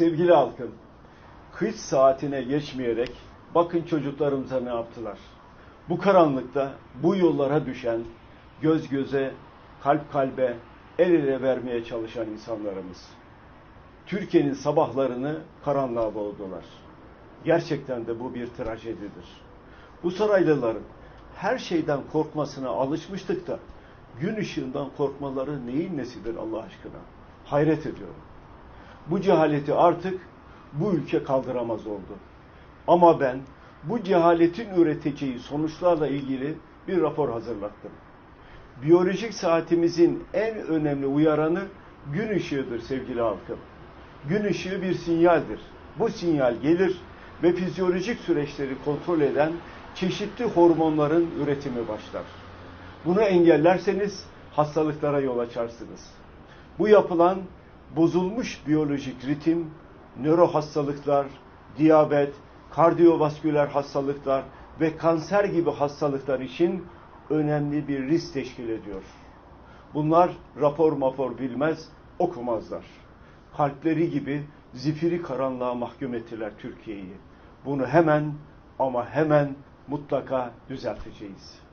Sevgili halkım, kış saatine geçmeyerek bakın çocuklarımıza ne yaptılar. Bu karanlıkta bu yollara düşen, göz göze, kalp kalbe, el ele vermeye çalışan insanlarımız. Türkiye'nin sabahlarını karanlığa boğdular. Gerçekten de bu bir trajedidir. Bu saraylıların her şeyden korkmasına alışmıştık da gün ışığından korkmaları neyin nesidir Allah aşkına? Hayret ediyorum. Bu cehaleti artık bu ülke kaldıramaz oldu. Ama ben bu cehaletin üreteceği sonuçlarla ilgili bir rapor hazırlattım. Biyolojik saatimizin en önemli uyaranı gün ışığıdır sevgili halkım. Gün ışığı bir sinyaldir. Bu sinyal gelir ve fizyolojik süreçleri kontrol eden çeşitli hormonların üretimi başlar. Bunu engellerseniz hastalıklara yol açarsınız. Bu yapılan bozulmuş biyolojik ritim, nöro hastalıklar, diyabet, kardiyovasküler hastalıklar ve kanser gibi hastalıklar için önemli bir risk teşkil ediyor. Bunlar rapor mapor bilmez, okumazlar. Kalpleri gibi zifiri karanlığa mahkum ettiler Türkiye'yi. Bunu hemen ama hemen mutlaka düzelteceğiz.